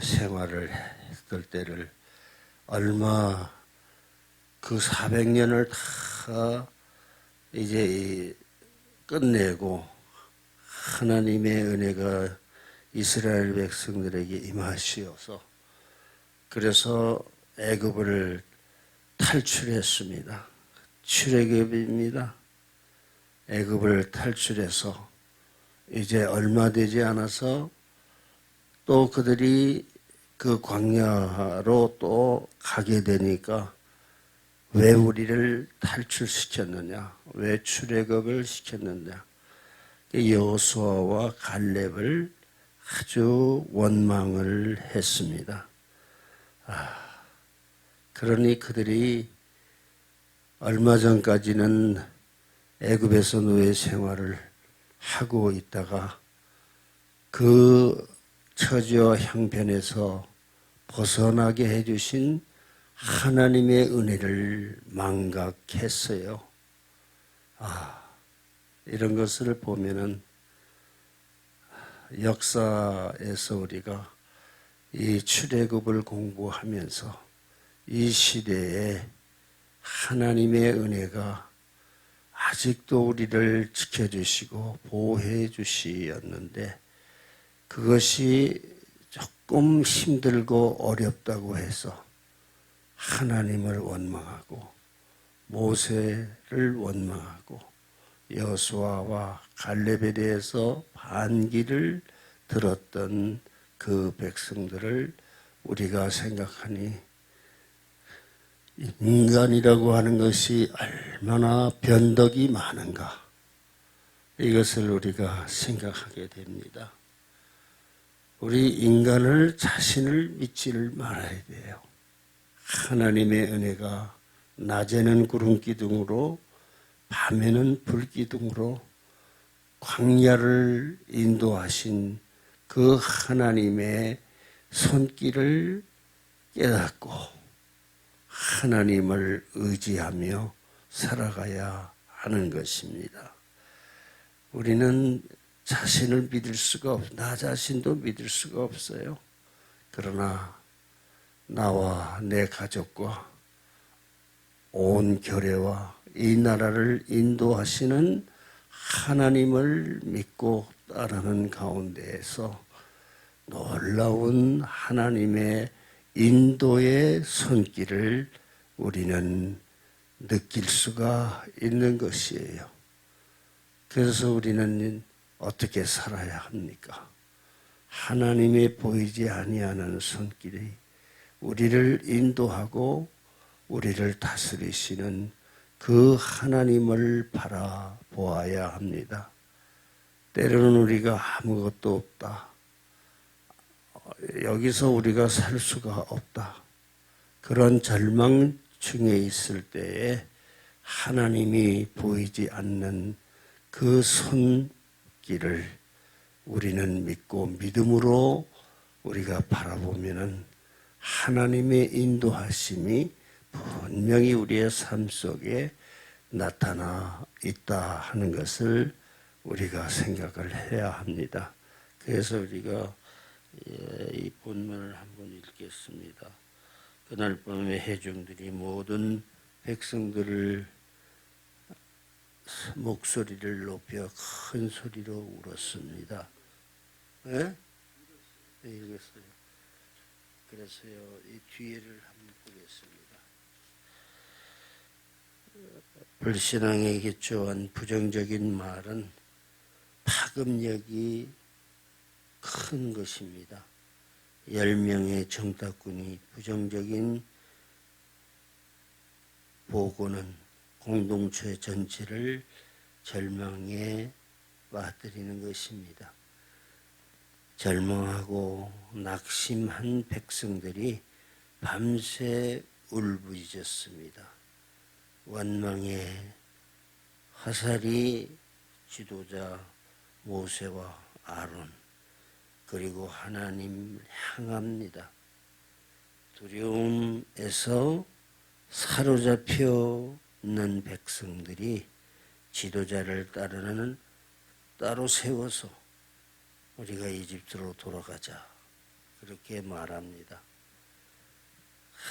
생활을 했을 때를 얼마 그 400년을 다 이제 이 끝내고 하나님의 은혜가 이스라엘 백성들에게 임하시어서 그래서 애굽을 탈출했습니다. 출애굽입니다. 애굽을 탈출해서 이제 얼마 되지 않아서 또 그들이 그 광야로 또 가게 되니까 왜 우리를 탈출시켰느냐? 왜 출애굽을 시켰느냐? 여호수아와 갈렙을 아주 원망을 했습니다. 아, 그러니 그들이 얼마 전까지는 애굽에서 노예 생활을 하고 있다가 그 처지와 형편에서 벗어나게 해주신 하나님의 은혜를 망각했어요. 아, 이런 것을 보면은 역사에서 우리가 이 출애굽을 공부하면서 이 시대에 하나님의 은혜가 아직도 우리를 지켜주시고 보호해 주시었는데 그것이 조금 힘들고 어렵다고 해서 하나님을 원망하고 모세를 원망하고 여수아와 갈렙에 대해서 반기를 들었던 그 백성들을 우리가 생각하니 인간이라고 하는 것이 얼마나 변덕이 많은가 이것을 우리가 생각하게 됩니다. 우리 인간을 자신을 믿지를 말아야 돼요. 하나님의 은혜가 낮에는 구름 기둥으로 밤에는 불 기둥으로 광야를 인도하신 그 하나님의 손길을 깨닫고 하나님을 의지하며 살아가야 하는 것입니다. 우리는 자신을 믿을 수가 없, 나 자신도 믿을 수가 없어요. 그러나 나와 내 가족과 온 교회와 이 나라를 인도하시는 하나님을 믿고 따르는 가운데에서 놀라운 하나님의 인도의 손길을 우리는 느낄 수가 있는 것이에요. 그래서 우리는 어떻게 살아야 합니까? 하나님의 보이지 아니하는 손길이 우리를 인도하고 우리를 다스리시는 그 하나님을 바라보아야 합니다. 때로는 우리가 아무것도 없다. 여기서 우리가 살 수가 없다. 그런 절망 중에 있을 때에 하나님이 보이지 않는 그 손 길을 우리는 믿고 믿음으로 우리가 바라보면은 하나님의 인도하심이 분명히 우리의 삶 속에 나타나 있다 하는 것을 우리가 생각을 해야 합니다. 그래서 우리가 예, 이 본문을 한번 읽겠습니다. 그날 밤에 해중들이 모든 백성들을 목소리를 높여 큰 소리로 울었습니다. 예? 네, 읽었어요. 그래서요, 이 뒤에를 한번 보겠습니다. 불신앙에게 좋아한 부정적인 말은 파급력이 큰 것입니다. 10명의 정탁군이 부정적인 보고는 공동체 전체를 절망에 빠뜨리는 것입니다. 절망하고 낙심한 백성들이 밤새 울부짖었습니다. 원망의 화살이 지도자 모세와 아론 그리고 하나님 향합니다. 두려움에서 사로잡혀 있는 백성들이 지도자를 따르는 따로 세워서 우리가 이집트로 돌아가자. 그렇게 말합니다.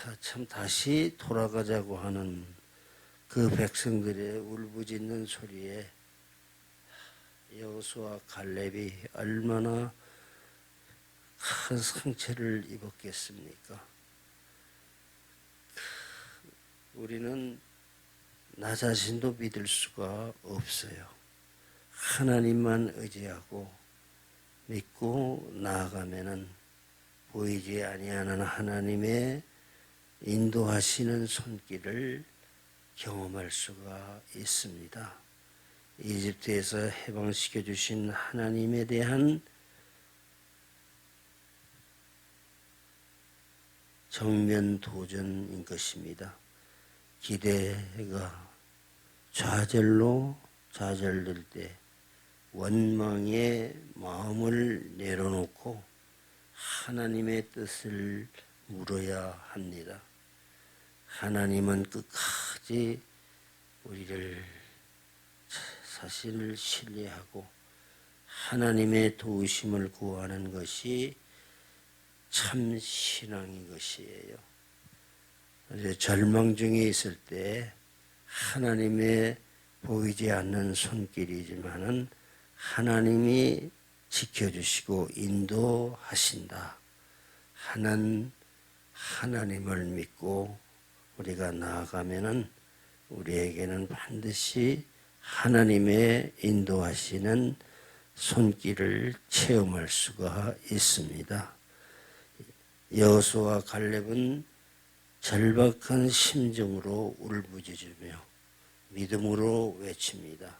아, 참 다시 돌아가자고 하는 그 백성들의 울부짖는 소리에 여호수아 갈렙이 얼마나 큰 상처를 입었겠습니까? 우리는 나 자신도 믿을 수가 없어요. 하나님만 의지하고 믿고 나아가면은 보이지 아니하는 하나님의 인도하시는 손길을 경험할 수가 있습니다. 이집트에서 해방시켜 주신 하나님에 대한 정면 도전인 것입니다. 기대가 좌절로 좌절될 때 원망의 마음을 내려놓고 하나님의 뜻을 물어야 합니다. 하나님은 끝까지 우리를 자신을 신뢰하고 하나님의 도우심을 구하는 것이 참 신앙인 것이에요. 절망 중에 있을 때 하나님의 보이지 않는 손길이지만은 하나님이 지켜주시고 인도하신다. 하는 하나님을 믿고 우리가 나아가면은 우리에게는 반드시 하나님의 인도하시는 손길을 체험할 수가 있습니다. 여호수아 갈렙은 절박한 심정으로 울부짖으며 믿음으로 외칩니다.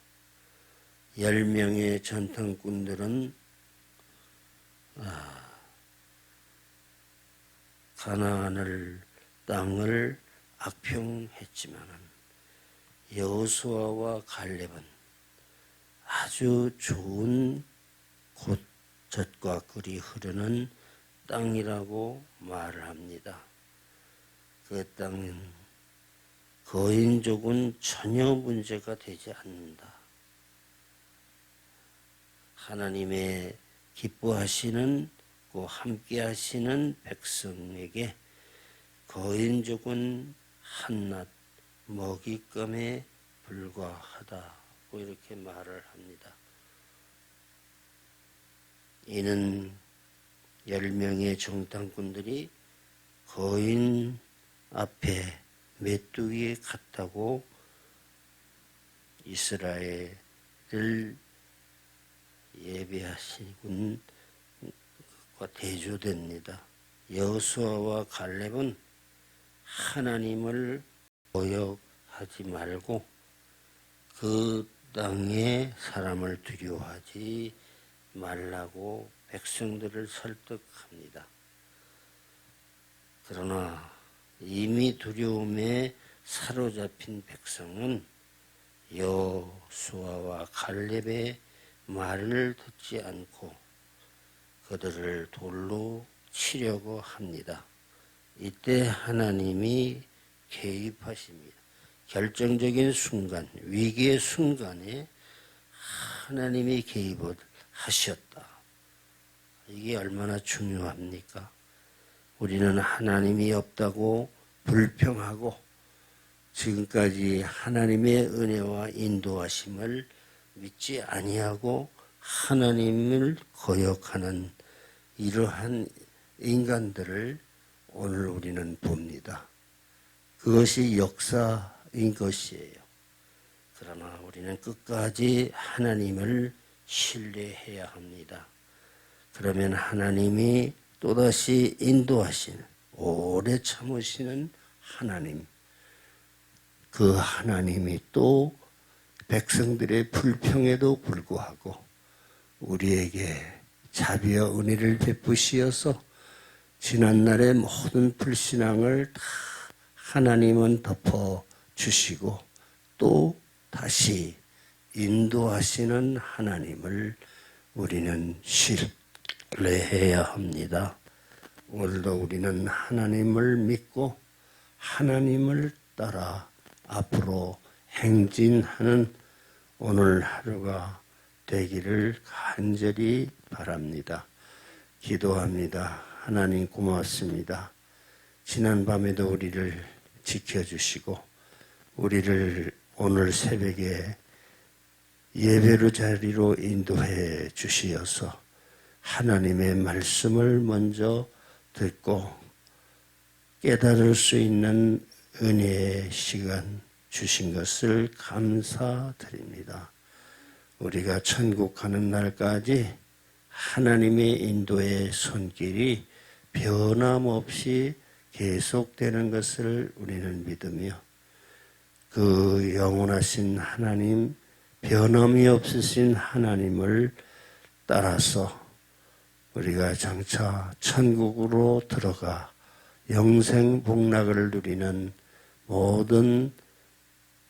열 명의 전통꾼들은 아, 가나안을 땅을 악평했지만은 여호수아와 갈렙은 아주 좋은 곳 젖과 꿀이 흐르는 땅이라고 말을 합니다. 그 땅은 거인족은 전혀 문제가 되지 않는다. 하나님의 기뻐하시는 그 함께 하시는 백성에게 거인족은 한낱 먹잇감에 불과하다고 이렇게 말을 합니다. 이는 열 명의 정탐꾼들이 거인 앞에 메뚜기에 갔다고 이스라엘을 예배하시군 과 대조됩니다. 여수아와 갈렙은 하나님을 모욕하지 말고 그 땅의 사람을 두려워하지 말라고 백성들을 설득합니다. 그러나 이미 두려움에 사로잡힌 백성은 여수아와 갈렙의 말을 듣지 않고 그들을 돌로 치려고 합니다. 이때 하나님이 개입하십니다. 결정적인 순간, 위기의 순간에 하나님이 개입을 하셨다. 이게 얼마나 중요합니까? 우리는 하나님이 없다고 불평하고 지금까지 하나님의 은혜와 인도하심을 믿지 아니하고 하나님을 거역하는 이러한 인간들을 오늘 우리는 봅니다. 그것이 역사인 것이에요. 그러나 우리는 끝까지 하나님을 신뢰해야 합니다. 그러면 하나님이 또다시 인도하시는 오래 참으시는 하나님 그 하나님이 또 백성들의 불평에도 불구하고 우리에게 자비와 은혜를 베푸시어서 지난날의 모든 불신앙을 다 하나님은 덮어 주시고 또 다시 인도하시는 하나님을 우리는 신뢰해야 합니다. 오늘도 우리는 하나님을 믿고 하나님을 따라 앞으로 행진하는 오늘 하루가 되기를 간절히 바랍니다. 기도합니다. 하나님 고맙습니다. 지난 밤에도 우리를 지켜주시고 우리를 오늘 새벽에 예배로 자리로 인도해 주시어서 하나님의 말씀을 먼저 듣고 깨달을 수 있는 은혜의 시간 주신 것을 감사드립니다. 우리가 천국 가는 날까지 하나님의 인도의 손길이 변함없이 계속되는 것을 우리는 믿으며 그 영원하신 하나님, 변함이 없으신 하나님을 따라서 우리가 장차 천국으로 들어가 영생 복락을 누리는 모든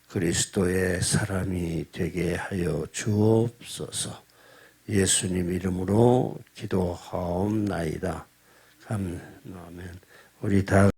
그리스도의 사람이 되게 하여 주옵소서. 예수님 이름으로 기도하옵나이다. 아멘. 우리 다